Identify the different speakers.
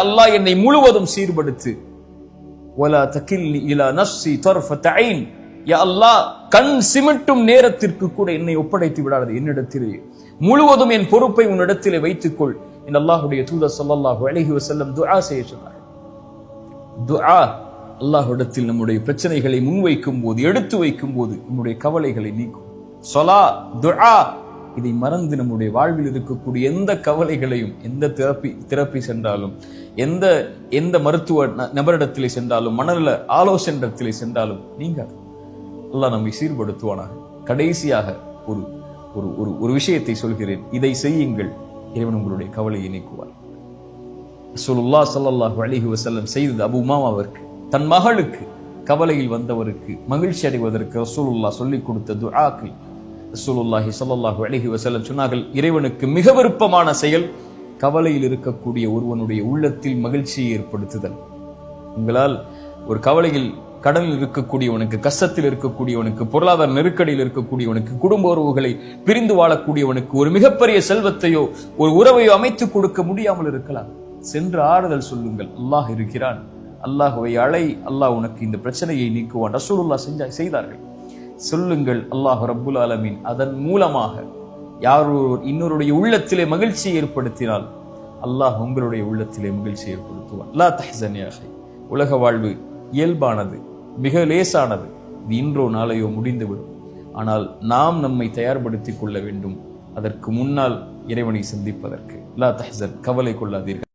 Speaker 1: அல்லாஹ் என்னை முழுவதும் சீர்படுத்து. ஒலா தகில்லி இலா நஃப்சி தர்ஃபத் ஐன் யா அல்லாஹ் கண் சிமிட்டும் நேரத்திற்கு கூட என்னை ஒப்படைத்து விடாது என்னிடத்திலே. முழுவதும் என் பொறுப்பை உன்னிடத்திலே வைத்துக்கொள். என் அல்லாஹுடைய தூதர் சொல்லல்லாஹு அழகி வசல்லம் துஆ செய்ய சொன்னார். துஆ அல்லாஹுடத்தில் நம்முடைய பிரச்சனைகளை முன்வைக்கும் போது எடுத்து வைக்கும் போது நம்முடைய கவலைகளை நீக்கும். சொலா துஆ இதை மறந்து நம்முடைய வாழ்வில் இருக்கக்கூடிய எந்த கவலைகளையும் எந்த தெரப்பி தெரப்பி சென்றாலும் எந்த எந்த மருத்துவ ந- நபரிடத்திலே சென்றாலும் மனநல ஆலோசனிடத்திலே சென்றாலும் நீங்கள் அல்லாஹ் நம்மை சீர்படுத்துவானாக. கடைசியாக ஒரு ஒரு ஒரு ஒரு விஷயத்தை சொல்கிறேன். இதை செய்யுங்கள். இறைவன் உங்களுடைய கவலையை நீக்குவார். ரசூலுல்லாஹ் சல்லாஹ் அலிஹி வசல்லம் செய்தது அபு உமாமாவிற்கு தன் மகளுக்கு கவலையில் வந்தவருக்கு மகிழ்ச்சி அடைவதற்கு ரசூலுல்லா சொல்லிக் கொடுத்த துஆக்கள். ரசூலுல்லாஹி ஸல்லல்லாஹு அலஹி வஸல்லம் சொன்னார்கள் இறைவனுக்கு மிக விருப்பமான செயல் கவலையில் இருக்கக்கூடிய ஒருவனுடைய உள்ளத்தில் மகிழ்ச்சியை ஏற்படுத்துதல். உங்களால் ஒரு கவலையில் கடனில் இருக்கக்கூடியவனுக்கு கஷ்டத்தில் இருக்கக்கூடியவனுக்கு பொருளாதார நெருக்கடியில் இருக்கக்கூடியவனுக்கு குடும்ப உறவுகளை பிரிந்து வாழக்கூடியவனுக்கு ஒரு மிகப்பெரிய செல்வத்தையோ ஒரு உறவையோ அமைத்துக் கொடுக்க முடியாமல் இருக்கலாம். சென்று ஆறுதல் சொல்லுங்கள். அல்லாஹ் இருக்கிறான். அல்லாஹுவை அலை அல்லாஹ் உனக்கு இந்த பிரச்சனையை நீக்குவான். ரசூலுல்லா செஞ்சா செய்தார்கள். சொல்லுங்கள் அல்லாஹ் ரப்புல் ஆலமீன். அதன் மூலமாக யார் ஒருவர் இன்னொருடைய உள்ளத்திலே மகிழ்ச்சியை ஏற்படுத்தினால் அல்லாஹ் உங்களுடைய உள்ளத்திலே மகிழ்ச்சி ஏற்படுத்துவான். லா தஹ்சன் உலக வாழ்வு இயல்பானது மிக லேசானது. இது இன்றோ நாளையோ முடிந்துவிடும். ஆனால் நாம் நம்மை தயார்படுத்திக் கொள்ள வேண்டும். அதற்கு முன்னால் இறைவனை சந்திப்பதற்கு. லா தஹசன் கவலை கொள்ளாதீர்கள்.